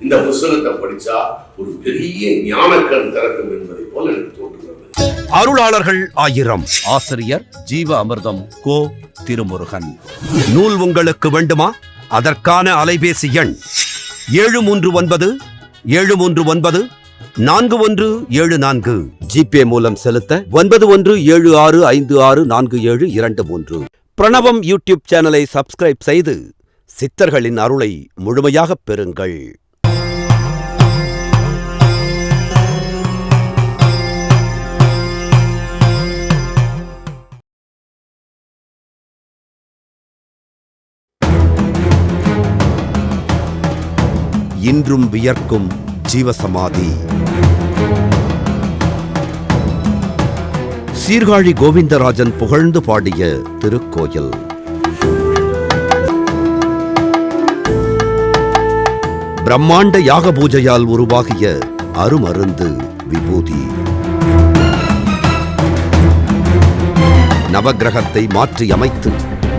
இந்த புஸ்தகத்தை படிச்சா ஒரு பெரிய ஞானக்கண் திறக்கும் என்பதை போல எனக்கு தோன்றுகிறது. அருளாளர்கள் ஆயிரம். ஆசிரியர் ஜீவ அமிர்தம் கோ திருமுருகன். நூல் உங்களுக்கு வேண்டுமா? அதற்கான அலைபேசி எண் ஏழு மூன்று ஒன்பது ஏழு மூன்று ஒன்பது நான்கு ஒன்று ஏழு நான்கு. ஜிபே மூலம் செலுத்த ஒன்பது ஒன்று ஏழு ஆறு ஐந்து ஆறு நான்கு ஏழு இரண்டு மூன்று. பிரணவம் யூடியூப் சேனலை சப்ஸ்கிரைப் செய்து சித்தர்களின் அருளை முழுமையாகப் பெறுங்கள். இன்றும் வியர்க்கும் ஜீவசமாதி. சீர்காழி கோவிந்தராஜன் புகழ்ந்து பாடிய திருக்கோயில். பிரம்மாண்ட யாக பூஜையால் உருவாகிய அருமருந்து விபூதி. நவக்கிரகத்தை மாற்றி அமைத்து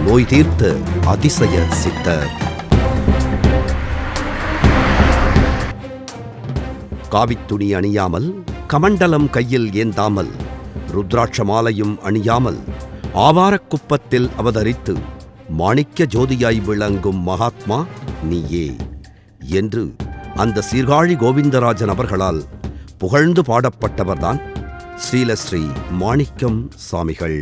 நோய் தீர்த்த அதிசய சித்தர். காவித்துணி அணியாமல் கமண்டலம் கையில் ஏந்தாமல் ருத்ராட்ச மாலையும் அணியாமல் ஆவாரக்குப்பத்தில் அவதரித்து மாணிக்க ஜோதியாய் விளங்கும் மகாத்மா நீயே என்று அந்த சீர்காழி கோவிந்தராஜன் அவர்களால் புகழ்ந்து பாடப்பட்டவர்தான் ஸ்ரீலஸ்ரீ மாணிக்கம் சாமிகள்.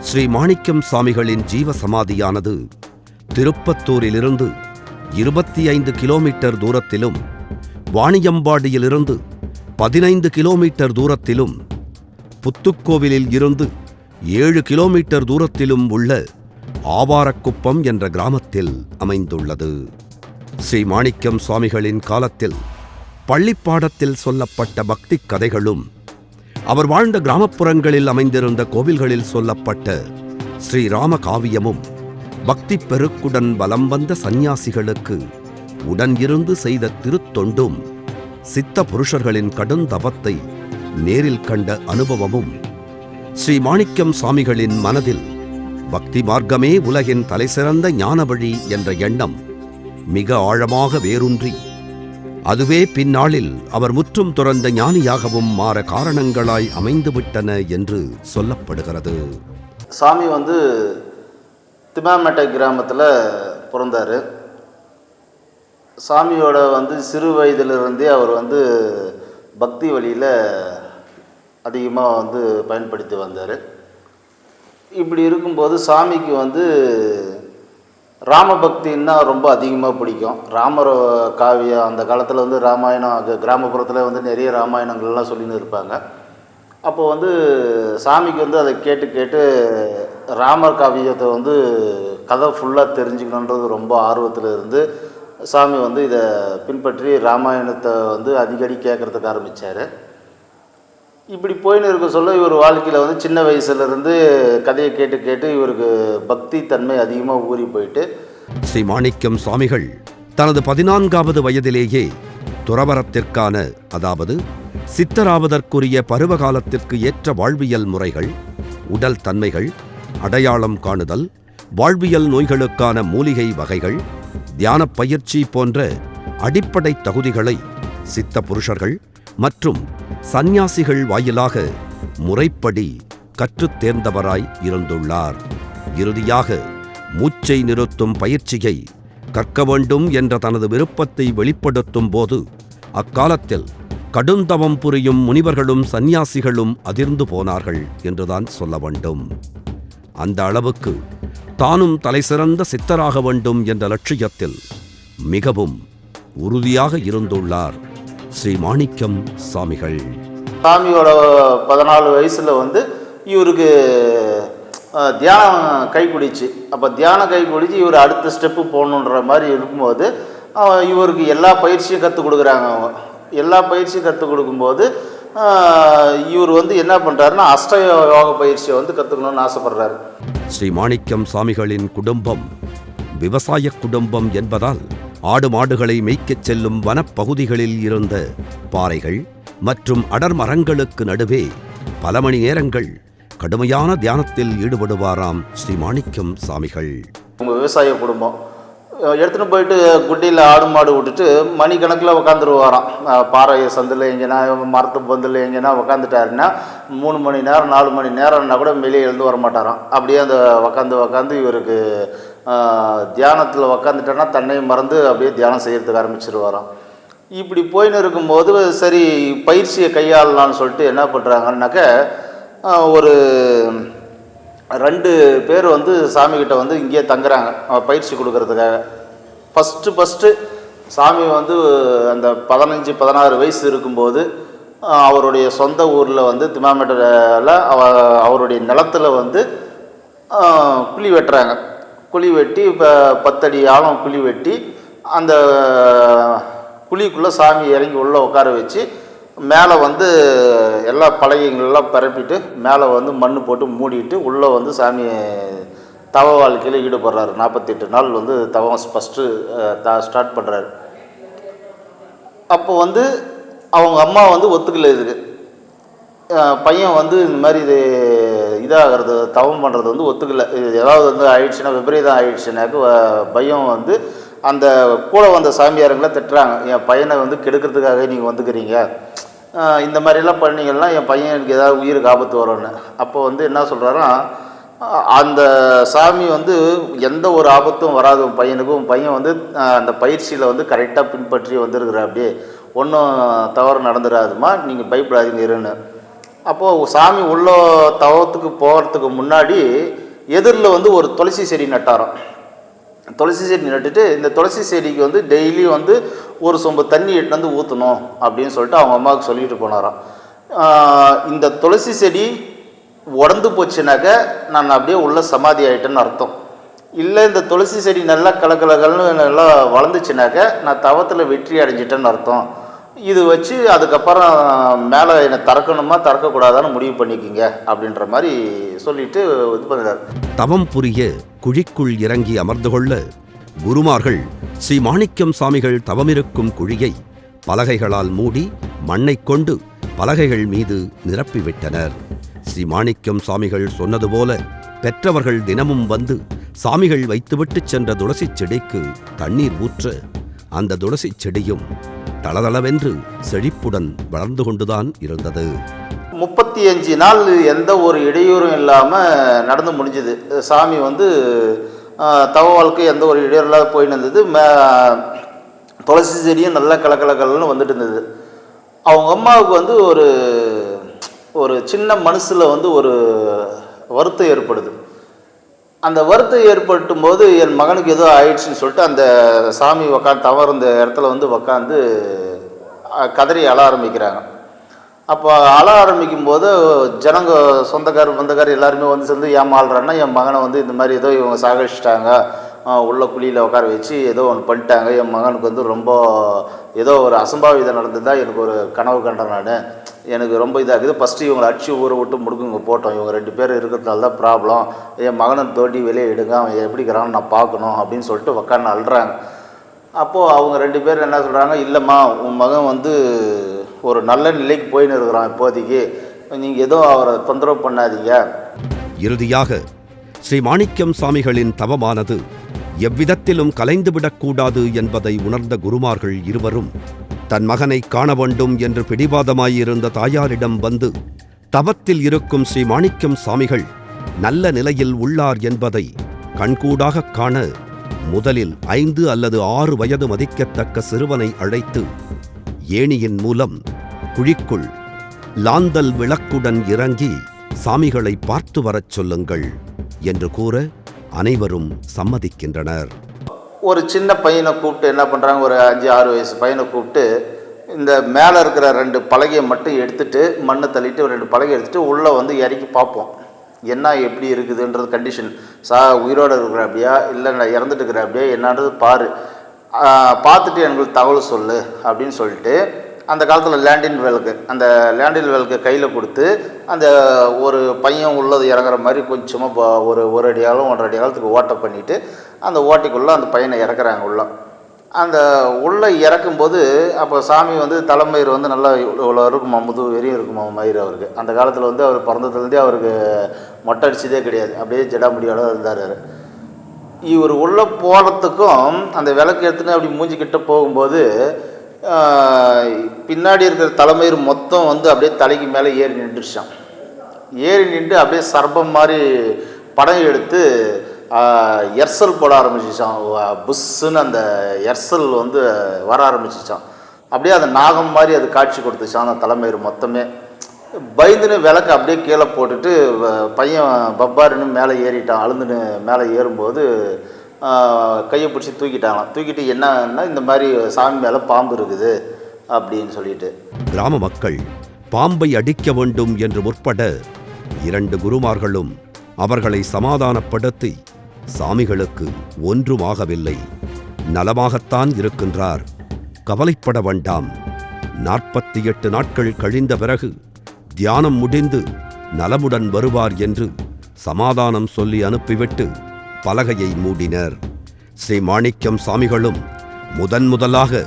ஸ்ரீ மாணிக்கம் சாமிகளின் ஜீவ சமாதியானது திருப்பத்தூரிலிருந்து இருபத்தி ஐந்து கிலோமீட்டர் தூரத்திலும் வாணியம்பாடியிலிருந்து பதினைந்து கிலோமீட்டர் தூரத்திலும் புத்துக்கோவிலில் இருந்து ஏழு கிலோமீட்டர் தூரத்திலும் உள்ள ஆவாரக்குப்பம் என்ற கிராமத்தில் அமைந்துள்ளது. ஸ்ரீ மாணிக்கம் சுவாமிகளின் காலத்தில் பள்ளிப்பாடத்தில் சொல்லப்பட்ட பக்தி கதைகளும் அவர் வாழ்ந்த கிராமப்புறங்களில் அமைந்திருந்த கோவில்களில் சொல்லப்பட்ட ஸ்ரீராம காவியமும் பக்தி பெருக்குடன் வலம் வந்த சந்நியாசிகளுக்கு உடன் இருந்து செய்த திருத்தொண்டும் சித்த புருஷர்களின் கடுந்தபத்தை நேரில் கண்ட அனுபவமும் ஸ்ரீ மாணிக்கம் சுவாமிகளின் மனதில் பக்தி மார்க்கமே உலகின் தலைசிறந்த ஞானவழி என்ற எண்ணம் மிக ஆழமாக வேரூன்றி அதுவே பின்னாளில் அவர் முற்றும் துறந்த ஞானியாகவும் மாற காரணங்களாய் அமைந்துவிட்டன என்று சொல்லப்படுகிறது. சாமி வந்து திமாமேட்டை கிராமத்தில் பிறந்தார். சாமியோட வந்து சிறு வயதிலிருந்தே அவர் வந்து பக்தி வழியில் அதிகமாக வந்து பயன்படுத்தி வந்தார். இப்படி இருக்கும்போது சாமிக்கு வந்து ராமபக்தின்னா ரொம்ப அதிகமாக பிடிக்கும். ராமர் காவியம் அந்த காலத்தில் வந்து ராமாயணம் கிராமப்புறத்தில் வந்து நிறைய ராமாயணங்கள்லாம் சொல்லின்னு இருப்பாங்க. அப்போ வந்து சாமிக்கு வந்து அதை கேட்டு கேட்டு ராமர் காவியத்தை வந்து கதை ஃபுல்லாக தெரிஞ்சுக்கணுன்றது ரொம்ப ஆர்வத்தில் இருந்து சாமி வந்து இதை பின்பற்றி ராமாயணத்தை வந்து அடிக்கடி கேட்குறதுக்கு ஆரம்பித்தார் இப்படி போயின்னு இருக்க சொல்ல இவர் வாழ்க்கையில் வந்து சின்ன வயசுலேருந்து கதையை கேட்டு கேட்டு இவருக்கு பக்தி தன்மை அதிகமாக ஊறி போயிட்டு. ஸ்ரீ மாணிக்கம் சுவாமிகள் தனது பதினான்காவது வயதிலேயே துறவரத்திற்கான அதாவது சித்தராவதற்குரிய பருவகாலத்திற்கு ஏற்ற வாழ்வியல் முறைகள் உடல் தன்மைகள் அடையாளம் காணுதல் வாழ்வியல் நோய்களுக்கான மூலிகை வகைகள் தியான பயிற்சி போன்ற அடிப்படை தகுதிகளை சித்த புருஷர்கள் மற்றும் சந்நியாசிகள் வாயிலாக முறைப்படி கற்றுத் தேர்ந்தவராய் இருந்துள்ளார். இறுதியாக மூச்சை நிறுத்தும் பயிற்சியை கற்க வேண்டும் என்ற தனது விருப்பத்தை வெளிப்படுத்தும் போது அக்காலத்தில் கடுந்தவம் புரியும் முனிவர்களும் சந்நியாசிகளும் அதிர்ந்து போனார்கள் என்றுதான் சொல்ல வேண்டும். அந்த அளவுக்கு தானும் தலைசிறந்த சித்தராக வேண்டும் என்ற லட்சியத்தில் மிகவும் உறுதியாக இருந்துள்ளார் ஸ்ரீ மாணிக்கம் சாமிகள். சாமியோட பதினாலு வயசில் வந்து இவருக்கு தியானம் கைப்பிடிச்சு அப்போ தியானம் கைப்பிடிச்சு இவர் அடுத்த ஸ்டெப்பு போகணுன்ற மாதிரி இருக்கும்போது இவருக்கு எல்லா பயிற்சியும் கற்றுக் கொடுக்குறாங்க அவங்க. எல்லா பயிற்சியும் கற்றுக் கொடுக்கும்போது இவர் வந்து என்ன பண்ணுறாருன்னா அஷ்ட யோக பயிற்சியை வந்து கற்றுக்கணும்னு ஆசைப்படுறாரு. ஸ்ரீ மாணிக்கம் சாமிகளின் குடும்பம் விவசாய குடும்பம் என்பதால் ஆடு மாடுகளை மேய்க்கச் செல்லும் வனப்பகுதிகளில் இருந்த பாறைகள் மற்றும் அடர் மரங்களுக்கு நடுவே பல மணி நேரங்கள் கடுமையான தியானத்தில் ஈடுபடுவாராம் ஸ்ரீ மாணிக்கம் சாமிகள். உங்கள் விவசாய குடும்பம் எடுத்துகிட்டு எடுத்துன்னு போயிட்டு குட்டியில் ஆடு மாடு விட்டுட்டு மணிக்கணக்கில் உட்காந்துருவாராம் பாறை சந்தில் எங்கேனா மரத்து பந்தில் எங்கேனா உட்காந்துட்டாருன்னா மூணு மணி நேரம் நாலு மணி நேரம்னா கூட வெளியே எழுந்து வர மாட்டாராம். அப்படியே அந்த உக்காந்து உக்காந்து இவருக்கு தியானத்தில் உக்காந்துட்டேன்னா தன்னையும் மறந்து அப்படியே தியானம் செய்கிறதுக்கு ஆரம்பிச்சிருவாராம். இப்படி போயின்னு இருக்கும்போது சரி பயிற்சியை கையாளலாம்னு சொல்லிட்டு என்ன பண்ணுறாங்கன்னாக்க ஒரு ரெண்டு பேர் வந்து சாமிக்கிட்ட வந்து இங்கேயே தங்குறாங்க. பயிற்சி கொடுக்கறதுக்காக. ஃபஸ்ட்டு ஃபஸ்ட்டு சாமி வந்து அந்த பதினஞ்சு பதினாறு வயசு இருக்கும்போது அவருடைய சொந்த ஊரில் வந்து திமாமேட்டில் அவ அவருடைய நிலத்துல வந்து குழி வெட்டுறாங்க. குழி வெட்டி இப்போ பத்தடி ஆழம் குழி வெட்டி அந்த குழிக்குள்ளே சாமி இறங்கி உள்ளே உட்கார வச்சு மேலே வந்து எல்லா பலகைகள்லாம் பரப்பிட்டு மேலே வந்து மண் போட்டு மூடிட்டு உள்ளே வந்து சாமி தவ வாழ்க்கையில் ஈடுபடுறாரு. நாற்பத்தெட்டு நாள் வந்து தவம் ஃபஸ்ட்டு ஸ்டார்ட் பண்ணுறாரு அப்போ வந்து அவங்க அம்மா வந்து ஒத்துக்கல இதுக்கு. பையன் வந்து இந்த மாதிரி இது இதாகிறது தவம் பண்ணுறது வந்து ஒத்துக்கல. இது ஏதாவது வந்து ஆயிடுச்சுன்னா விபரீதம் ஆயிடுச்சுனாக்க பையன் வந்து அந்த கூட வந்த சாமியாருங்களை திட்டுறாங்க. என் பையனை வந்து கெடுக்கிறதுக்காக நீங்கள் வந்துக்கிறீங்க. இந்த மாதிரிலாம் பண்ணீங்கன்னா என் பையனுக்கு ஏதாவது உயிருக்கு ஆபத்து வரும்னு. அப்போ வந்து என்ன சொல்கிறாருன்னா அந்த சாமி வந்து எந்த ஒரு ஆபத்தும் வராது உன் பையனுக்கும் உன் பையன் வந்து அந்த பயிற்சியில் வந்து கரெக்டாக பின்பற்றி வந்திருக்கிற அப்படியே. ஒன்றும் தவறு நடந்துடாதுமா நீங்கள் பயப்படாதீங்க இருன்னு. அப்போது சாமி உள்ள தவத்துக்கு போகிறதுக்கு முன்னாடி எதிரில் வந்து ஒரு துளசி செடி நட்டாராம். துளசி செடி நட்டுட்டு இந்த துளசி செடிக்கு வந்து டெய்லி வந்து ஒரு சொம்பு தண்ணி எட்டு வந்து ஊற்றணும் அப்படின்னு சொல்லிட்டு அவங்க அம்மாவுக்கு சொல்லிட்டு போனாராம். இந்த துளசி செடி உடந்து போச்சுனாக்க நான் அப்படியே உள்ள சமாதி ஆகிட்டேன்னு அர்த்தம். இல்லை இந்த துளசி செடி நல்லா கலக்கலகல்னு நல்லா வளர்ந்துச்சுனாக்க நான் தவத்தில் வெற்றி அடைஞ்சிட்டேன்னு அர்த்தம். இது வச்சு அதுக்கப்புறம் மேலே என்னை திறக்கணுமா திறக்கக்கூடாதான்னு முடிவு பண்ணிக்கிங்க அப்படின்ற மாதிரி சொல்லிட்டு இது பண்ணுறாரு தவம் புரிய குழிக்குள் இறங்கி அமர்ந்து கொள்ள குருமார்கள் ஸ்ரீ மாணிக்கம் சாமிகள் தவமிருக்கும் குழியை பலகைகளால் மூடி மண்ணைக் கொண்டு பலகைகள் மீது நிரப்பிவிட்டனர். ஸ்ரீ மாணிக்கம் சாமிகள் சொன்னது போல பெற்றவர்கள் தினமும் வந்து சாமிகள் வைத்துவிட்டு சென்ற துளசிச் செடிக்கு தண்ணீர் ஊற்ற அந்த துளசிச் செடியும் தளதளவென்று செழிப்புடன் வளர்ந்து கொண்டுதான் இருந்தது. முப்பத்தி அஞ்சு நாள் எந்த ஒரு இடையூறும் இல்லாமல் நடந்து முடிஞ்சுது. சாமி வந்து தவ வாழ்க்கை எந்த ஒரு இடையூறு இல்லாத போயின்னு இருந்தது மே துளசி செடியும் நல்லா கலக்கலக்கலன்னு வந்துட்டு இருந்தது அவங்க அம்மாவுக்கு வந்து ஒரு ஒரு சின்ன மனசில் வந்து ஒரு வருத்தம் ஏற்படுது. அந்த வருத்தம் ஏற்பட்டும் போது என் மகனுக்கு ஏதோ ஆயிடுச்சுன்னு சொல்லிட்டு அந்த சாமி உக்காந்து தவறு இந்த இடத்துல வந்து உக்காந்து கதறி அழ ஆரம்பிக்கிறாங்க. அப்போ அழ ஆரம்பிக்கும் போது ஜனங்க சொந்தக்கார் பந்தக்கார் எல்லாருமே வந்து சேர்ந்து ஏமாளுறான்னா என் மகனை வந்து இந்த மாதிரி ஏதோ இவங்க சாகடிச்சிட்டாங்க. உள்ள குழியில் உட்கார வச்சு ஏதோ ஒன்று பண்ணிட்டாங்க. என் மகனுக்கு வந்து ரொம்ப ஏதோ ஒரு அசம்பாவிதம் நடந்ததா எனக்கு ஒரு கனவு கண்டேன் நான். எனக்கு ரொம்ப இதாகுது. ஃபஸ்ட்டு இவங்களை அடிச்சு ஊரை விட்டு முடுக்குங்க போட்டோம். இவங்க ரெண்டு பேர் இருக்கிறதுனால தான் ப்ராப்ளம் என் மகனை தோண்டி வெளியே எடுங்க. அவன் எப்படி இருக்கிறான்னு நான் பார்க்கணும் அப்படின்னு சொல்லிட்டு உக்காந்து அழுறாங்க. அப்போது அவங்க ரெண்டு பேரும் என்ன சொல்கிறாங்க இல்லைம்மா உன் மகன் வந்து ஒரு நல்ல நிலைக்கு போயின்னு இருக்கிறான் இப்போதைக்கு. நீங்கள் எதுவும் அவரை தொந்தரவு பண்ணாதீங்க. இறுதியாக ஸ்ரீ மாணிக்கம் சாமிகளின் தவமானது எவ்விதத்திலும் கலைந்துவிடக்கூடாது என்பதை உணர்ந்த குருமார்கள் இருவரும் தன் மகனை காண வேண்டும் என்று பிடிவாதமாயிருந்த தாயாரிடம் வந்து தவத்தில் இருக்கும் ஸ்ரீ மாணிக்கம் சாமிகள் நல்ல நிலையில் உள்ளார் என்பதை கண்கூடாகக் காண முதலில் ஐந்து அல்லது ஆறு வயது மதிக்கத்தக்க சிறுவனை அழைத்து ஏணியின் மூலம் குழிக்குள் லாந்தல் விளக்குடன் இறங்கி சாமிகளை பார்த்து வரச் சொல்லுங்கள் என்று கூற அனைவரும் சம்மதிக்கின்றனர். ஒரு சின்ன பையனை கூப்பிட்டு என்ன பண்ணுறாங்க ஒரு அஞ்சு ஆறு வயசு பையனை கூப்பிட்டு இந்த மேலே இருக்கிற ரெண்டு பலகையை மட்டும் எடுத்துட்டு மண்ணை தள்ளிட்டு ரெண்டு பலகை எடுத்துட்டு உள்ளே வந்து இறக்கி பார்ப்போம். என்ன எப்படி இருக்குதுன்றது கண்டிஷன் சா உயிரோடு இருக்கிற அப்படியா இல்லை நான் இறந்துட்டு இருக்கிற அப்படியா என்னன்றது பாரு. பார்த்துட்டு எனக்கு தகவல் சொல்லு அப்படின்னு சொல்லிட்டு அந்த காலத்தில் லேண்டின் வேலுக்கு அந்த லேண்டின் வேலுக்கு கையில் கொடுத்து அந்த ஒரு பையன் உள்ளது இறங்குற மாதிரி கொஞ்சமாக ஒரு ஒரு அடி ஆளும் ஒன்றரை அடி ஆழத்துக்கு ஓட்டை பண்ணிவிட்டு அந்த ஓட்டைக்குள்ளே அந்த பையனை இறக்குறாங்க உள்ளே. அந்த உள்ளே இறக்கும்போது அப்போ சாமி வந்து தலைமயிறு வந்து நல்லா இவ்வளோ இருக்குமா முது வெறியும் இருக்குமா மயிறு அவருக்கு. அந்த காலத்தில் வந்து அவர் பிறந்ததுலேருந்தே அவருக்கு மொட்டை அடிச்சதே கிடையாது. அப்படியே ஜடாமுடியோட இருந்தார் இவர் உள்ளே போகிறதுக்கும் அந்த விளக்கு எடுத்துன்னு அப்படி மூஞ்சிக்கிட்ட போகும்போது பின்னாடி இருக்கிற தலைமயிர் மொத்தம் வந்து அப்படியே தலைக்கு மேலே ஏறி நின்றுச்சான் ஏறி நின்று அப்படியே சர்பம் மாதிரி படம் எடுத்து எர்சல் போட ஆரம்பிச்சிச்சான் புஷ்ஷுன்னு அந்த எர்சல் வந்து வர ஆரம்பிச்சிச்சான் அப்படியே அந்த நாகம் மாதிரி அது காட்சி கொடுத்துச்சான் அந்த தலைமயிர் மொத்தமே. பயந்துன்னு விளக்கு அப்படியே கீழே போட்டுட்டு வ- பையன் பப்பாருன்னு மேலே ஏறிட்டான். அழுந்துன்னு மேலே ஏறும்போது கையை பிடிச்சி தூக்கிட்டாங்களாம். தூக்கிட்டு என்னன்னா இந்த மாதிரி சாமி மேலே பாம்பு இருக்குது அப்படின்னு சொல்லிட்டு. கிராம மக்கள் பாம்பை அடிக்க வேண்டும் என்று முற்பட இரண்டு குருமார்களும் அவர்களை சமாதானப்படுத்தி சாமிகளுக்கு ஒன்றும் ஆகவில்லை நலமாகத்தான் இருக்கின்றார். கவலைப்பட வேண்டாம். நாற்பத்தி எட்டு நாட்கள் கழிந்த பிறகு தியானம் முடிந்து நலமுடன் வருவார் என்று சமாதானம் சொல்லி அனுப்பிவிட்டு பலகையை மூடினர். ஸ்ரீ மாணிக்கம் சாமிகளும் முதன் முதலாக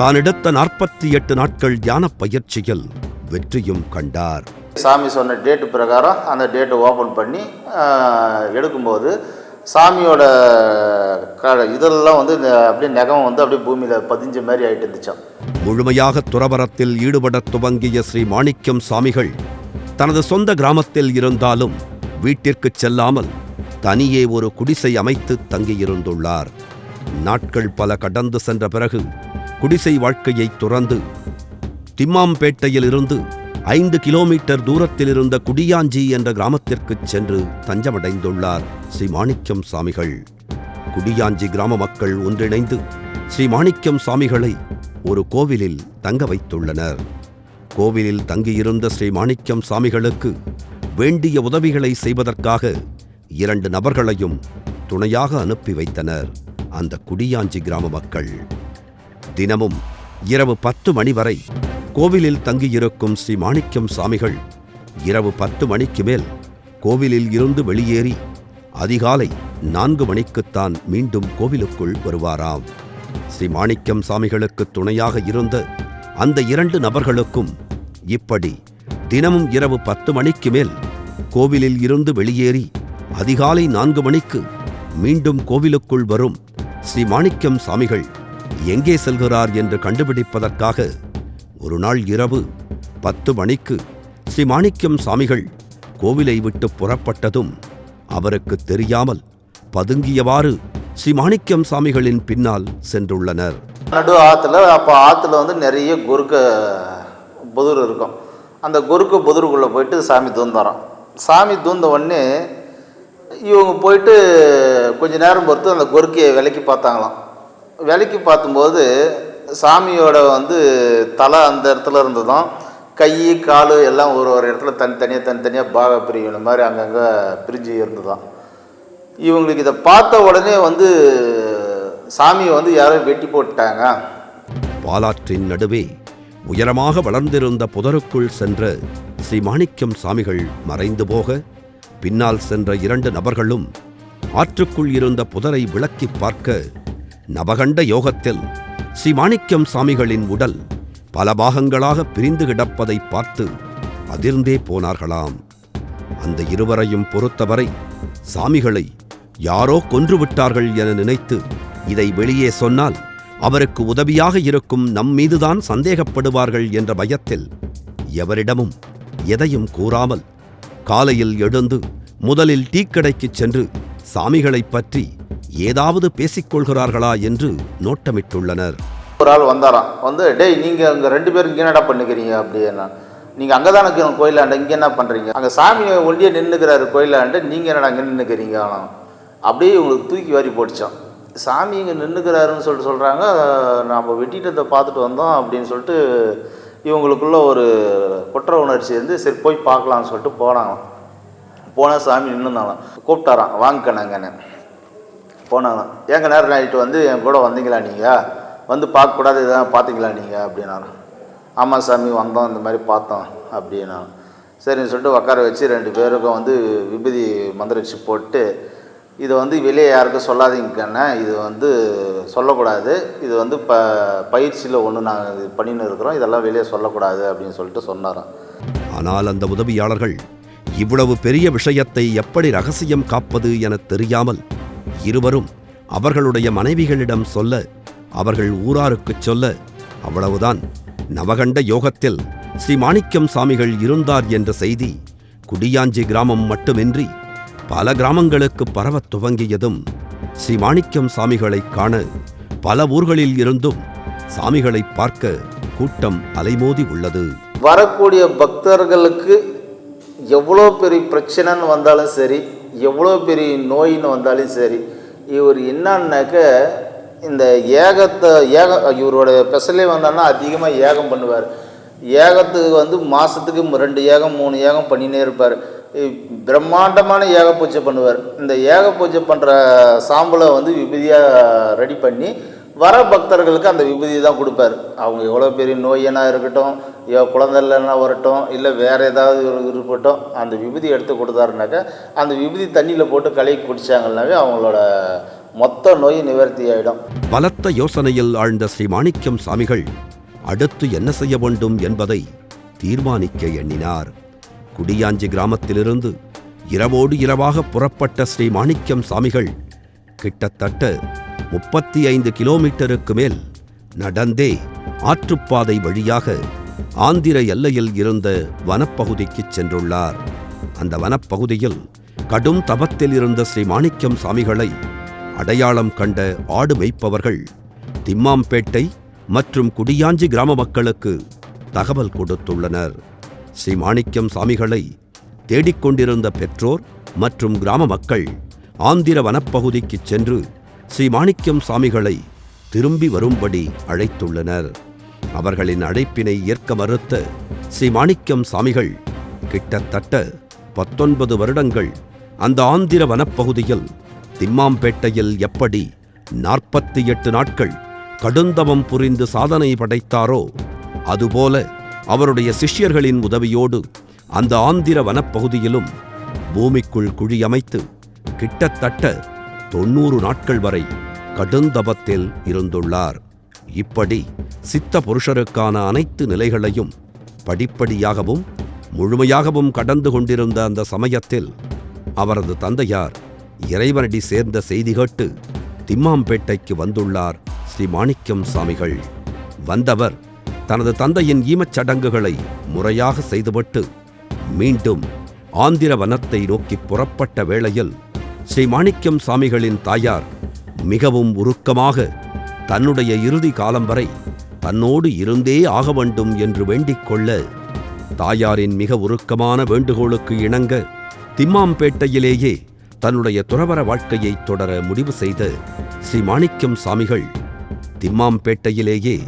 தான் எடுத்த நாற்பத்தி எட்டு நாட்கள் தியான பயிற்சியில் வெற்றியும் கண்டார். சாமி சொன்ன டேட்டு பிரகாரம் அந்த டேட்டை ஓப்பன் பண்ணி எடுக்கும்போது சாமியோட க இதெல்லாம் வந்து அப்படியே நகம் வந்து அப்படியே பூமியில் பதிஞ்ச மாதிரி ஆகிட்டு இருந்துச்சான் முழுமையாக துறவரத்தில் ஈடுபடத் துவங்கிய ஸ்ரீ மாணிக்கம் சாமிகள் தனது சொந்த கிராமத்தில் இருந்தாலும் வீட்டிற்குச் செல்லாமல் தனியே ஒரு குடிசை அமைத்து தங்கியிருந்துள்ளார். நாட்கள் பல கடந்து சென்ற பிறகு குடிசை வாழ்க்கையை துறந்து திம்மாம்பேட்டையில் இருந்து ஐந்து கிலோமீட்டர் தூரத்தில் இருந்த குடியாஞ்சி என்ற கிராமத்திற்குச் சென்று தஞ்சமடைந்துள்ளார் ஸ்ரீ மாணிக்கம் சாமிகள். குடியாஞ்சி கிராம மக்கள் ஒன்றிணைந்து ஸ்ரீ மாணிக்கம் சாமிகளை ஒரு கோவிலில் தங்க வைத்துள்ளனர். கோவிலில் தங்கியிருந்த ஸ்ரீ மாணிக்கம் சாமிகளுக்கு வேண்டிய உதவிகளை செய்வதற்காக இரண்டு நபர்களையும் துணையாக அனுப்பி வைத்தனர் அந்த குடியாஞ்சி கிராம மக்கள். தினமும் இரவு பத்து மணி வரை கோவிலில் தங்கியிருக்கும் ஸ்ரீ மாணிக்கம் சாமிகள் இரவு பத்து மணிக்கு மேல் கோவிலில் இருந்து வெளியேறி அதிகாலை நான்கு மணிக்குத்தான் மீண்டும் கோவிலுக்குள் வருவாராம். ஸ்ரீ மாணிக்கம் சாமிகளுக்கு துணையாக இருந்த அந்த இரண்டு நபர்களுக்கும் இப்படி தினமும் இரவு பத்து மணிக்கு மேல் கோவிலில் இருந்து வெளியேறி அதிகாலை நான்கு மணிக்கு மீண்டும் கோவிலுக்குள் வரும் ஸ்ரீ மாணிக்கம் சாமிகள் எங்கே செல்கிறார் என்று கண்டுபிடிப்பதற்காக ஒரு நாள் இரவு பத்து மணிக்கு ஸ்ரீ மாணிக்கம் சாமிகள் கோவிலை விட்டு புறப்பட்டதும் அவருக்கு தெரியாமல் பதுங்கியவாறு ஸ்ரீ மாணிக்கம் சாமிகளின் பின்னால் சென்றுள்ளனர். நடு ஆற்றுல அப்போ ஆற்றுல வந்து நிறைய குறுக்க புதூர் இருக்கும். அந்த குறுக்கு புதருக்குள்ளே போயிட்டு சாமி தூந்தாராம் சாமி தூந்த உடனே இவங்க போயிட்டு கொஞ்ச நேரம் பொறுத்து அந்த குறுக்கையை விலைக்கு பார்த்தாங்களாம். விலைக்கு பார்த்தும்போது சாமியோட வந்து தலை அந்த இடத்துல இருந்ததும் கை கால் எல்லாம் ஒரு ஒரு இடத்துல தனித்தனியாக தனித்தனியாக பாக பிரிவின மாதிரி அங்கங்கே பிரிஞ்சு இருந்ததாம் இவங்களுக்கு இதை பார்த்த உடனே வந்து சாமியை வந்து யாரும் வெட்டி போட்டாங்க பாலாற்றின் நடுவே உயரமாக வளர்ந்திருந்த புதருக்குள் சென்ற ஸ்ரீ மாணிக்கம் சாமிகள் மறைந்து போக பின்னால் சென்ற இரண்டு நபர்களும் ஆற்றுக்குள் இருந்த புதரை விளக்கிப் பார்க்க நவகண்ட யோகத்தில் ஸ்ரீ சாமிகளின் உடல் பல பாகங்களாக பிரிந்து கிடப்பதை பார்த்து அதிர்ந்தே போனார்களாம். அந்த இருவரையும் பொறுத்தவரை சாமிகளை யாரோ கொன்றுவிட்டார்கள் என நினைத்து இதை வெளியே சொன்னால் அவருக்கு உதவியாக இருக்கும் நம் மீதுதான் சந்தேகப்படுவார்கள் என்ற பயத்தில் எவரிடமும் எதையும் கூறாமல் காலையில் எழுந்து முதலில் டீக்கடைக்குச் சென்று சாமிகளைப் பற்றி ஏதாவது பேசிக்கொள்கிறார்களா என்று நோட்டமிட்டுள்ளனர். ஒரு ஆள் வந்தாராம். வந்து டேய் நீங்கள் அங்கே ரெண்டு பேரும் இங்கே என்னடா பண்ணுக்கிறீங்க அப்படின்னா நீங்கள் அங்கே தானே இருக்கணும் கோயிலாண்ட இங்கே என்ன பண்ணுறீங்க அங்கே சாமி ஒண்டியே நின்றுக்கிறாரு கோயிலாண்டு நீங்கள் என்னடா அங்கே நின்றுக்கிறீங்க ஆனால் அப்படியே உங்களுக்கு தூக்கி வாரி போட்டுச்சான். சாமி இங்கே நின்றுக்கிறாருன்னு சொல்லிட்டு சொல்கிறாங்க நாம் வெட்டிட்டதை பார்த்துட்டு வந்தோம் அப்படின்னு சொல்லிட்டு இவங்களுக்குள்ள ஒரு குற்ற உணர்ச்சி இருந்து சரி போய் பார்க்கலாம்னு சொல்லிட்டு போனாங்க போனால் சாமி நின்றுந்தாங்களாம் கூப்பிட்டாரான் வாங்கிக்கணங்கன்னு போனாங்க ஏங்க நேரம் ஆகிட்டு வந்து என் கூட வந்தீங்களா நீங்கள் வந்து பார்க்கக்கூடாது இதான் பார்த்தீங்களா நீங்கள் அப்படின்னாங்க. ஆமாம் சாமி வந்தோம் இந்த மாதிரி பார்த்தோம் அப்படின்னா சரின்னு சொல்லிட்டு உட்கார வச்சு ரெண்டு பேருக்கும் வந்து விபூதி மந்திரிச்சு போட்டு இதை வந்து வெளியே யாருக்கும் சொல்லாதீங்கன்னா இது வந்து சொல்லக்கூடாது. இது வந்து ப பயிற்சியில் ஒன்று நாங்கள் இது பண்ணின்னு இருக்கிறோம். இதெல்லாம் வெளியே சொல்லக்கூடாது அப்படின்னு சொல்லிட்டு சொன்னாராம். ஆனால் அந்த உதவியாளர்கள் இவ்வளவு பெரிய விஷயத்தை எப்படி ரகசியம் காப்பது என தெரியாமல் இருவரும் அவர்களுடைய மனைவிகளிடம் சொல்ல அவர்கள் ஊராருக்குச் சொல்ல அவ்வளவுதான். நவகண்ட யோகத்தில் ஸ்ரீ மாணிக்கம் சாமிகள் இருந்தார் என்ற செய்தி குடியாஞ்சி கிராமம் மட்டுமின்றி பல கிராமங்களுக்கு பரவத் துவங்கியதும் ஸ்ரீ மாணிக்கம் சாமிகளைக் காண பல ஊர்களில் இருந்தும் சாமிகளை பார்க்க கூட்டம் அலைமோதி உள்ளது. வரக்கூடிய பக்தர்களுக்கு எவ்வளோ பெரிய பிரச்சனைன்னு வந்தாலும் சரி எவ்வளோ பெரிய நோயின்னு வந்தாலும் சரி இவர் என்னன்னாக்க இந்த ஏகத்தை ஏக இவரோட ஸ்பெஷலே வந்தான்னா அதிகமாக ஏகம் பண்ணுவார். ஏகத்துக்கு வந்து மாதத்துக்கு ரெண்டு ஏகம் மூணு ஏகம் பண்ணினே இருப்பார். பிரம்மாண்டமான ஏக பூஜை பண்ணுவார். இந்த ஏக பூஜை பண்ணுற சாம்பலை வந்து விபூதியாக ரெடி பண்ணி வர பக்தர்களுக்கு அந்த விபதி தான் கொடுப்பார். அவங்க எவ்வளோ பெரிய நோயனா இருக்கட்டும் ஐயோ குழந்தை இல்லைன்னா வரட்டும் இல்லை வேறு ஏதாவது ஒரு இருக்கட்டும் அந்த விபூதி எடுத்து கொடுத்தாருனாக்கா அந்த விபூதி தண்ணியில் போட்டு கலக்கி குடித்தாங்கன்னாவே அவங்களோட மொத்த நோய் நிவர்த்தி ஆகிடும் பலத்த யோசனையில் ஆழ்ந்த ஸ்ரீ மாணிக்கம் சாமிகள் அடுத்து என்ன செய்ய வேண்டும் என்பதை தீர்மானிக்க எண்ணினார். குடியாஞ்சி கிராமத்திலிருந்து இரவோடு இரவாக புறப்பட்ட ஸ்ரீ மாணிக்கம் சாமிகள் கிட்டத்தட்ட முப்பத்தி ஐந்து கிலோமீட்டருக்கு மேல் நடந்தே ஆற்றுப்பாதை வழியாக ஆந்திர எல்லையில் இருந்த வனப்பகுதிக்குச் சென்றுள்ளார். அந்த வனப்பகுதியில் கடும் தபத்தில் இருந்த ஸ்ரீ மாணிக்கம் சாமிகளை அடையாளம் கண்ட ஆடு மெய்ப்பவர்கள் திம்மாம்பேட்டை மற்றும் குடியாஞ்சி கிராம மக்களுக்கு தகவல் கொடுத்துள்ளனர். ஸ்ரீ மாணிக்கம் சாமிகளை தேடிக்கொண்டிருந்த பெற்றோர் மற்றும் கிராம மக்கள் ஆந்திர வனப்பகுதிக்குச் சென்று ஸ்ரீ மாணிக்கம் சாமிகளை திரும்பி வரும்படி அழைத்துள்ளனர். அவர்களின் அழைப்பினை ஏற்க மறுத்த ஸ்ரீ மாணிக்கம் சாமிகள் கிட்டத்தட்ட பத்தொன்பது வருடங்கள் அந்த ஆந்திர வனப்பகுதியில் திம்மாம்பேட்டையில் எப்படி நாற்பத்தி எட்டு நாட்கள் கடுந்தவம் புரிந்து சாதனை படைத்தாரோ அதுபோல அவருடைய சிஷ்யர்களின் உதவியோடு அந்த ஆந்திர வனப்பகுதியிலும் பூமிக்குள் குழியமைத்து கிட்டத்தட்ட தொண்ணூறு நாட்கள் வரை கடுந்தபத்தில் இருந்துள்ளார். இப்படி சித்த புருஷருக்கான அனைத்து நிலைகளையும் படிப்படியாகவும் முழுமையாகவும் கடந்து கொண்டிருந்த அந்த சமயத்தில் அவரது தந்தையார் இறைவனடி சேர்ந்த செய்தி கேட்டு திம்மாம்பேட்டைக்கு வந்துள்ளார் ஸ்ரீ மாணிக்கம் சாமிகள். வந்தவர் தனது தந்தையின் ஈமச் சடங்குகளை முறையாக செய்துவிட்டு மீண்டும் ஆந்திர வனத்தை நோக்கி புறப்பட்ட வேளையில் ஸ்ரீ மாணிக்கம் சாமிகளின் தாயார் மிகவும் உருக்கமாக தன்னுடைய இறுதி காலம் வரை தன்னோடு இருந்தே ஆக வேண்டும் என்று வேண்டிக் கொள்ள தாயாரின் மிக உருக்கமான வேண்டுகோளுக்கு இணங்க திம்மாம்பேட்டையிலேயே தன்னுடைய துறவர வாழ்க்கையை தொடர முடிவு செய்த ஸ்ரீ மாணிக்கம் சாமிகள் திம்மாம்பேட்டையிலேயே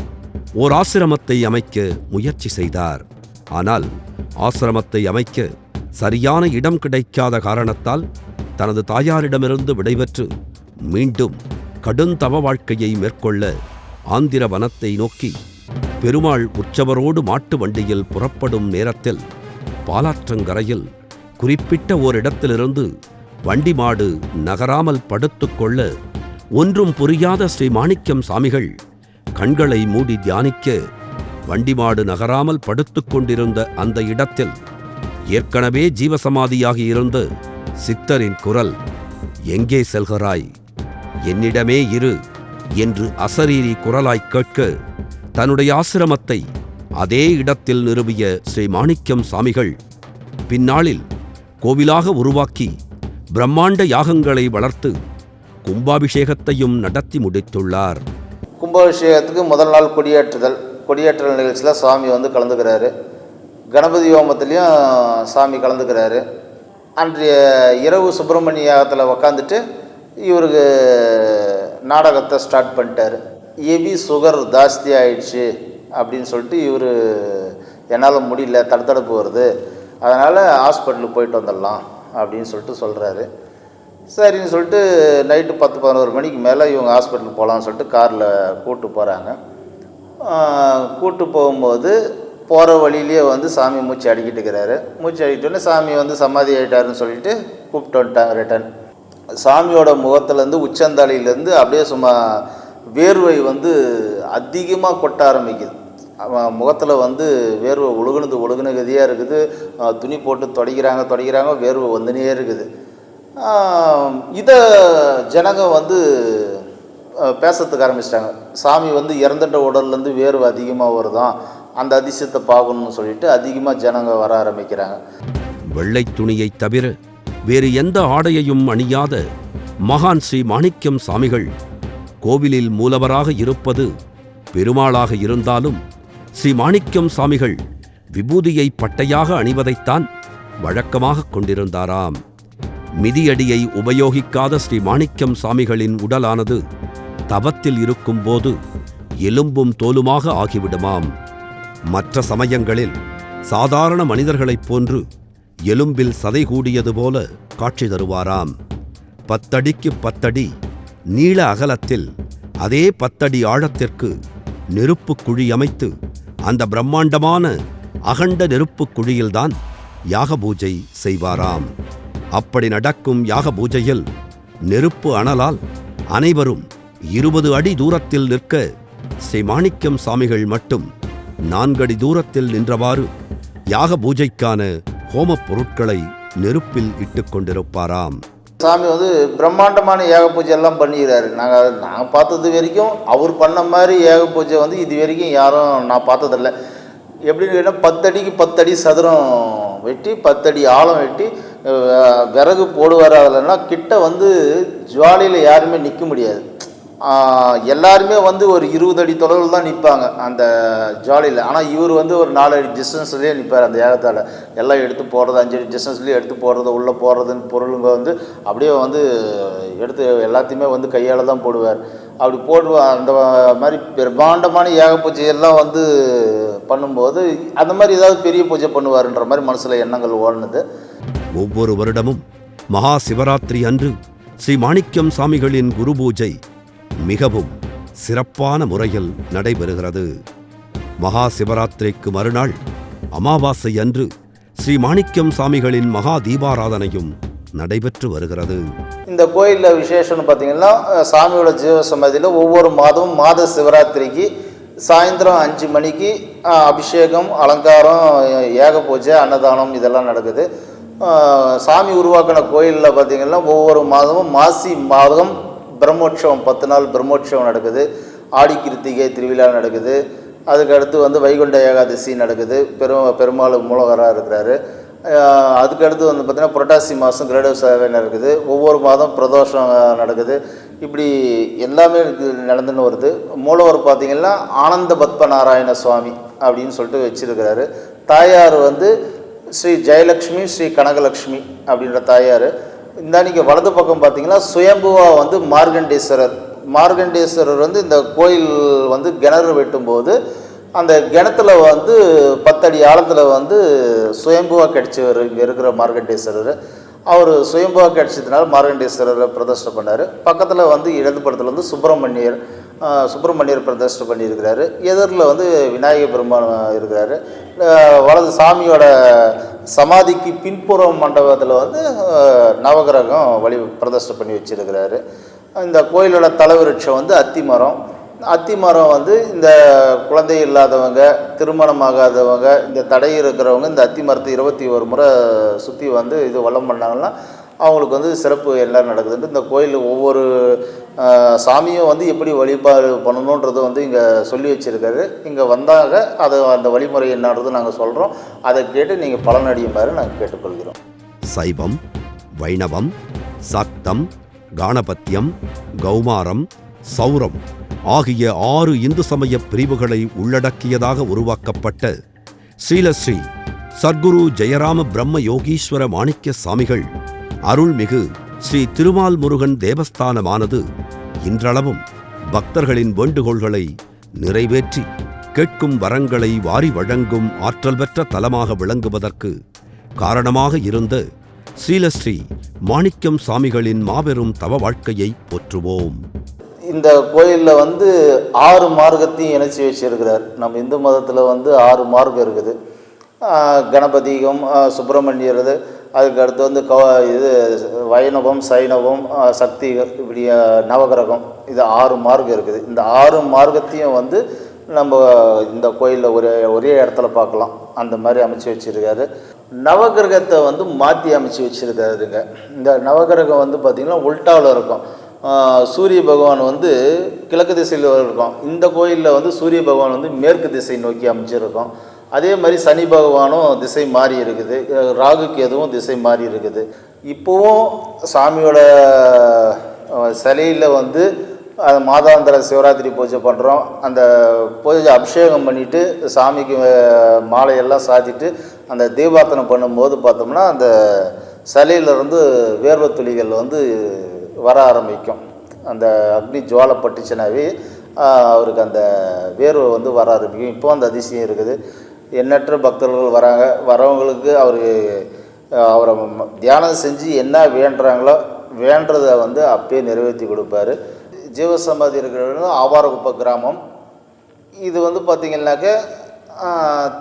ஓர் ஆசிரமத்தை அமைக்க முயற்சி செய்தார். ஆனால் ஆசிரமத்தை அமைக்க சரியான இடம் கிடைக்காத காரணத்தால் தனது தாயாரிடமிருந்து விடைபெற்று மீண்டும் கடுந்தவ வாழ்க்கையை மேற்கொள்ள ஆந்திர வனத்தை நோக்கி பெருமாள் உற்சவரோடு மாட்டு வண்டியில் புறப்படும் நேரத்தில் பாலாற்றங்கரையில் குறிப்பிட்ட ஓரிடத்திலிருந்து வண்டி மாடு நகராமல் படுத்துக்கொள்ள ஒன்றும் புரியாத ஸ்ரீ மாணிக்கம் சாமிகள் கண்களை மூடி தியானிக்க வண்டி மாடு நகராமல் படுத்துக் கொண்டிருந்த அந்த இடத்தில் ஏற்கனவே ஜீவசமாதியாகி இருந்த சித்தரின் குரல் எங்கே செல்கிறாய்? என்னிடமே இரு. என்று அசரீரி குரலாய் கேட்க தன்னுடைய ஆசிரமத்தை அதே இடத்தில் நிறுவிய ஸ்ரீ மாணிக்கம் சாமிகள் பின்னாளில் கோவிலாக உருவாக்கி பிரம்மாண்ட யாகங்களை வளர்த்து கும்பாபிஷேகத்தையும் நடத்தி முடித்துள்ளார். கும்பாபிஷேகத்துக்கு முதல் நாள் கொடியேற்றுதல் கொடியேற்றல் நிகழ்ச்சியில் சாமி வந்து கலந்துக்கிறாரு. கணபதி ஹோமத்துலேயும் சாமி கலந்துக்கிறாரு. அன்றைய இரவு சுப்பிரமணிய யாகத்தில் உக்காந்துட்டு இவருக்கு நாடகத்தை ஸ்டார்ட் பண்ணிட்டார். ஹெவி சுகர் ஜாஸ்தி ஆயிடுச்சு அப்படின்னு சொல்லிட்டு இவர் என்னால் முடியல தடுத்தடுப்பு வருது. அதனால் ஹாஸ்பிட்டலுக்கு போயிட்டு வந்துடலாம் அப்படின்னு சொல்லிட்டு சொல்கிறாரு சரின்னு சொல்லிட்டு நைட்டு பத்து பதினோரு மணிக்கு மேலே இவங்க ஹாஸ்பிட்டலுக்கு போகலான்னு சொல்லிட்டு காரில் கூப்பிட்டு போகிறாங்க கூப்பிட்டு போகும்போது போகிற வழியிலேயே வந்து சாமி மூச்சு அடிக்கிட்டு இருக்கிறாரு. மூச்சு அடிக்கிட்டோன்னே சாமி வந்து சமாதி ஆகிட்டாருன்னு சொல்லிட்டு கூப்பிட்டு வந்துட்டாங்க ரிட்டன் சாமியோட முகத்துலேருந்து உச்சந்தாளியிலேருந்து அப்படியே சும்மா வேர்வை வந்து அதிகமாக கொட்ட ஆரம்பிக்குது. அவன் முகத்தில் வந்து வேர்வை ஒழுகுனது ஒழுகுன கதியாக இருக்குது துணி போட்டு துடைக்கிறாங்க துடைக்கிறாங்க வேர்வை வந்துனே இருக்குது. இதை ஜனங்க வந்து பேசத்துக்கு ஆரம்பிச்சிட்டாங்க. சாமி வந்து இறந்துட்ட உடல்லேருந்து வேர்வை அதிகமாக வருதான் அந்த அதிசயத்தை பார்க்கணும்னு சொல்லிட்டு அதிகமாக ஜனங்க வர ஆரம்பிக்கிறாங்க. வெள்ளை துணியை தவிர வேறு எந்த ஆடையையும் அணியாத மகான் ஸ்ரீ மாணிக்கம் சாமிகள். கோவிலில் மூலவராக இருப்பது பெருமாளாக இருந்தாலும் ஸ்ரீ மாணிக்கம் சாமிகள் விபூதியை பட்டையாக அணிவதைத்தான் வழக்கமாக கொண்டிருந்தாராம். மிதியடியை உபயோகிக்காத ஸ்ரீ மாணிக்கம் சாமிகளின் உடலானது தவத்தில் இருக்கும்போது எலும்பும் தோலுமாக ஆகிவிடுமாம். மற்ற சமயங்களில் சாதாரண மனிதர்களைப் போன்று எலும்பில் சதை கூடியது போல காட்சி தருவாராம். பத்தடிக்கு பத்தடி நீள அகலத்தில் அதே பத்தடி ஆழத்திற்கு நெருப்புக் குழி அமைத்து அந்த பிரம்மாண்டமான அகண்ட நெருப்புக் குழியில்தான் யாக பூஜை செய்வாராம். அப்படி நடக்கும் யாக பூஜையில் நெருப்பு அனலால் அனைவரும் இருபது அடி தூரத்தில் நிற்க ஸ்ரீ மாணிக்கம் சாமிகள் மட்டும் நான்கடி தூரத்தில் நின்றவாறு யாக பூஜைக்கான ஹோமப் பொருட்களை நெருப்பில் இட்டு கொண்டிருப்பாராம். சாமி வந்து பிரம்மாண்டமான ஏக பூஜை எல்லாம் பண்ணிக்கிறாரு. நாங்கள் நான் பார்த்தது வரைக்கும் அவர் பண்ண மாதிரி ஏக பூஜை வந்து இது வரைக்கும் யாரும் நான் பார்த்ததில்ல. எப்படின்னு கேட்டால் பத்தடிக்கு பத்தடி சதுரம் வெட்டி பத்தடி ஆழம் வெட்டி விறகு போடுவார். அதில்னா கிட்ட வந்து ஜுவாலியில் யாருமே நிற்க முடியாது. எல்லாருமே வந்து ஒரு இருபது அடி தொலைவில் தான் நிற்பாங்க அந்த ஜாலியில். ஆனால் இவர் வந்து ஒரு நாலு அடி டிஸ்டன்ஸ்லேயே நிற்பார் அந்த ஏகத்தால் எல்லாம் எடுத்து போடுறது அஞ்சு அடி டிஸ்டன்ஸ்லேயே எடுத்து போடுறது உள்ளே போடுறதுன்னு பொருளுங்க வந்து அப்படியே வந்து எடுத்து எல்லாத்தையுமே வந்து கையால் தான் போடுவார். அப்படி போடுவா அந்த மாதிரி பிரம்மாண்டமான ஏக பூஜையெல்லாம் வந்து பண்ணும்போது அந்த மாதிரி ஏதாவது பெரிய பூஜை பண்ணுவாருன்ற மாதிரி மனசில் எண்ணங்கள் ஓடுனது. ஒவ்வொரு வருடமும் மகா சிவராத்திரி அன்று ஸ்ரீ மாணிக்கம் சாமிகளின் குரு பூஜை மிகவும் சிறப்பான முறையில் நடைபெறுகிறது. மகா சிவராத்திரிக்கு மறுநாள் அமாவாசை அன்று ஸ்ரீ மாணிக்கம் சாமிகளின் மகா தீபாராதனையும் நடைபெற்று வருகிறது. இந்த கோயிலில் விசேஷம்னு பார்த்தீங்கன்னா சாமியோட ஜீவசமாதியில் ஒவ்வொரு மாதமும் மாத சிவராத்திரிக்கு சாயந்தரம் அஞ்சு மணிக்கு அபிஷேகம் அலங்காரம் ஏக பூஜை அன்னதானம் இதெல்லாம் நடக்குது. சாமி உருவாக்கின கோயிலில் பார்த்தீங்கன்னா ஒவ்வொரு மாதமும் மாசி மாதம் பிரம்மோற்சவம் பத்து நாள் பிரம்மோற்சவம் நடக்குது. ஆடி கிருத்திகை திருவிழா நடக்குது. அதுக்கு அடுத்து வந்து வைகுண்ட ஏகாதசி நடக்குது. பெரும் பெருமாள் மூலகராக இருக்கிறாரு. அதுக்கடுத்து அதுக்கு அடுத்து வந்து பார்த்திங்கன்னா புரட்டாசி மாதம் கிரேடவ சேவை நடக்குது. ஒவ்வொரு மாதம் பிரதோஷம் நடக்குது. இப்படி எல்லாமே இது நடந்துன்னு வருது. மூலவர் பார்த்திங்கன்னா ஆனந்த பத்ம நாராயண சுவாமி அப்படின்னு சொல்லிட்டு வச்சிருக்கிறாரு. தாயார் வந்து ஸ்ரீ ஜெயலக்ஷ்மி ஸ்ரீ கனகலக்ஷ்மி அப்படின்ற தாயார். இந்த நீங்கள் வலது பக்கம் பார்த்தீங்கன்னா சுயம்புவா வந்து மார்கண்டேஸ்வரர். மார்கண்டேஸ்வரர் வந்து இந்த கோயில் வந்து கிணறு வெட்டும்போது அந்த கிணத்துல வந்து பத்தடி ஆழத்தில் வந்து சுயம்புவா கிடச்சவர் இங்கே இருக்கிற மார்கண்டேஸ்வரர். அவர் சுயம்புவா கிடச்சதுனால மார்கண்டேஸ்வரரை பிரதர்ஷனம் பண்ணார். பக்கத்தில் வந்து இடது படத்தில் வந்து சுப்பிரமணியர் சுப்பிரமணியர் பிரதிஷ்டை பண்ணியிருக்கிறாரு. எதிரில் வந்து விநாயகர் பெருமான் இருக்கிறாரு. வலது சாமியோட சமாதிக்கு பின்புறம் மண்டபத்தில் வந்து நவகிரகம் வழி பிரதிஷ்டை பண்ணி வச்சிருக்கிறாரு. இந்த கோயிலோட தலைவிருட்சம் வந்து அத்தி மரம் அத்தி மரம் வந்து இந்த குழந்தை இல்லாதவங்க திருமணம் ஆகாதவங்க இந்த தடை இருக்கிறவங்க இந்த அத்தி மரத்தை இருபத்தி ஒரு முறை சுற்றி வந்து இது வளம் பண்ணாங்கன்னா அவங்களுக்கு வந்து சிறப்பு எல்லாம் நடக்குதுன்ட்டு இந்த கோயிலில் ஒவ்வொரு சாமியும் வந்து எப்படி வழிபாடு பண்ணணுன்றது வந்து இங்கே சொல்லி வச்சுருக்காரு. இங்கே வந்தாங்க அதை அந்த வழிமுறை என்னன்றது நாங்கள் சொல்கிறோம் அதை கேட்டு நீங்கள் பலனடையுமாறு நாங்கள் கேட்டுக்கொள்கிறோம். சைவம் வைணவம் சக்தம் காணபத்தியம் கௌமாரம் சௌரம் ஆகிய ஆறு இந்து சமய பிரிவுகளை உள்ளடக்கியதாக உருவாக்கப்பட்ட ஸ்ரீலஸ்ரீ சர்க்குரு ஜெயராம பிரம்ம யோகீஸ்வர மாணிக்க சாமிகள் அருள்மிகு ஸ்ரீ திருமால் முருகன் தேவஸ்தானமானது இன்றளவும் பக்தர்களின் வேண்டுகோள்களை நிறைவேற்றி கேட்கும் வரங்களை வாரி வழங்கும் ஆற்றல் பெற்ற தலமாக விளங்குவதற்கு காரணமாக இருந்த ஸ்ரீலஸ்ரீ மாணிக்கம் சாமிகளின் மாபெரும் தவ வாழ்க்கையை போற்றுவோம். இந்த கோயிலில் வந்து ஆறு மார்க்கத்தையும் இணைச்சி வச்சிருக்கிறார். நம்ம இந்து மதத்தில் வந்து ஆறு மார்க்கம் இருக்குது. கணபதிகம் சுப்பிரமணியரது சுப்பிரமணியர் அதுக்கு அடுத்து வந்து கவ இது வைணவம் சைனவம் சக்தி இப்படி நவகிரகம் இது ஆறு மார்க்கம் இருக்குது. இந்த ஆறு மார்க்கத்தையும் வந்து நம்ம இந்த கோயிலில் ஒரே ஒரே இடத்துல பார்க்கலாம். அந்த மாதிரி அமைச்சு வச்சுருக்காரு. நவகிரகத்தை வந்து மாற்றி அமைச்சு வச்சுருக்காருங்க. இந்த நவகிரகம் வந்து பார்த்திங்கன்னா உல்டாவில் இருக்கும். சூரிய பகவான் வந்து கிழக்கு திசையில் இருக்கும். இந்த கோயிலில் வந்து சூரிய பகவான் வந்து மேற்கு திசை நோக்கி அமைச்சிருக்கோம். அதே மாதிரி சனி பகவானும் திசை மாறி இருக்குது. ராகுக்கு எதுவும் திசை மாறி இருக்குது. இப்போவும் சாமியோட சிலையில் வந்து அஹ், மாதாந்திர சிவராத்திரி பூஜை பண்ணுறோம் அந்த பூஜை அபிஷேகம் பண்ணிவிட்டு சாமிக்கு மாலையெல்லாம் சாத்திட்டு அந்த தீபார்த்தனை பண்ணும்போது பார்த்தோம்னா அந்த சிலையிலேருந்து வேர்வை துளிகள் வந்து வர ஆரம்பிக்கும். அந்த அக்னி ஜுவாலை பட்டுச்சுனாவே அவருக்கு அந்த வேர்வை வந்து வர ஆரம்பிக்கும். இப்போ அந்த அதிசயம் இருக்குது. எண்ணற்ற பக்தர்கள் வராங்க. வரவங்களுக்கு அவர் அவரை தியானம் செஞ்சு என்ன வேண்டுறாங்களோ வேண்டதை வந்து அப்பயே நிறைவேற்றி கொடுப்பாரு. ஜீவசமாதி இருக்கிற ஆவாரகுப்ப கிராமம். இது வந்து பார்த்திங்கனாக்க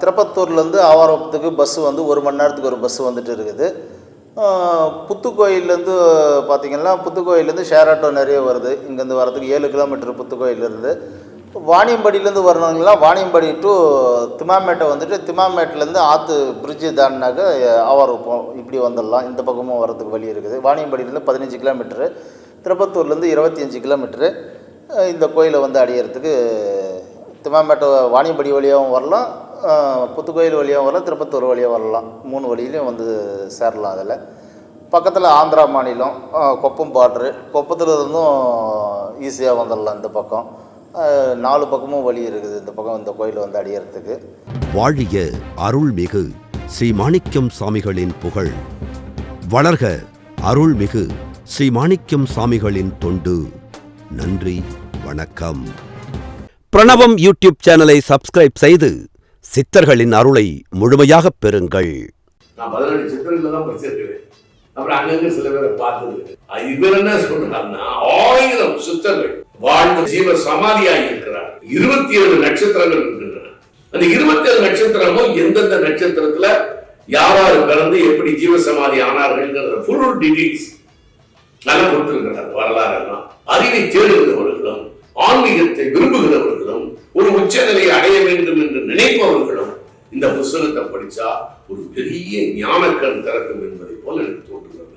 திருப்பத்தூர்லேருந்து ஆவாரத்துக்கு பஸ்ஸு வந்து ஒரு மணி நேரத்துக்கு ஒரு பஸ்ஸு வந்துட்டு இருக்குது. புத்துக்கோயிலேருந்து பார்த்திங்கன்னா புத்துக்கோயிலேருந்து ஷேர் ஆட்டோ நிறைய வருது. இங்கேருந்து வரதுக்கு ஏழு கிலோமீட்டர் புத்துக்கோயிலேருந்து வாணியம்பாடியிலேருந்து வரணுங்களா? வாணியம்படி டு திமாமேட்டை வந்துட்டு திமாமேட்டிலேருந்து ஆற்று பிரிட்ஜு தாண்டினாக்க இருப்போம் இப்படி வந்துடலாம். இந்த பக்கமும் வரதுக்கு வழி இருக்குது. வாணியம்பாடியிலேருந்து பதினஞ்சு கிலோமீட்ரு திருப்பத்தூர்லேருந்து இருபத்தி அஞ்சு கிலோமீட்ரு இந்த கோயிலை வந்து அடையிறதுக்கு திமாமேட்டை வாணியம்படி வழியாகவும் வரலாம். புத்துக்கோயில் வழியாகவும் வரலாம். திருப்பத்தூர் வழியாக வரலாம். மூணு வழியிலையும் வந்து சேரலாம் அதில். பக்கத்தில் ஆந்திரா மாநிலம் கொப்பம் பார்ட்ரு கொப்பத்தில் இருந்தும் ஈஸியாக வந்துடலாம் இந்த பக்கம். நாலு பக்கமும் வழி இருக்குது. இந்த பக்கம் இந்த கோயிலை வந்து அடையிறதுக்கு. வாழிய அருள்மிகு ஸ்ரீ மாணிக்கம் சாமிகளின் புகழ். வளர்க அருள்மிகு ஸ்ரீ மாணிக்கம் சாமிகளின் தொண்டு. நன்றி வணக்கம். பிரணவம் யூடியூப் சேனலை சப்ஸ்கிரைப் செய்து சித்தர்களின் அருளை முழுமையாகப் பெறுங்கள். நான் பதினெட்டு சித்திரங்கள தான் படிச்சிருக்கிறேன். அப்புறம் அங்கங்க சில பேரை பார்த்தது இவர் என்ன சொல்றாருன்னா ஆயிரம் சித்தர்கள் வாழ்ந்த ஜீவ சமாதியாக இருக்கிறார். இருபத்தி ஏழு நட்சத்திரங்கள் இருக்கின்றன. அந்த இருபத்தி ஏழு நட்சத்திரமும் எந்தெந்த நட்சத்திரத்துல யாராரு பிறந்து எப்படி ஜீவ சமாதி ஆனார்கள் ஃபுல் டீடைல்ஸ் நல்லா கொடுத்திருக்கிறார் வரலாறு எல்லாம் அறிவை தேடுகிறவர்களும் ஆன்மீகத்தை விரும்புகிறவர்களும் ஒரு உச்சநிலையை அடைய வேண்டும் என்று நினைப்பவர்களும் இந்த புஸ்தகத்தை படிச்சா ஒரு பெரிய ஞானக்கண் திறக்கும் என்பதை போல எனக்கு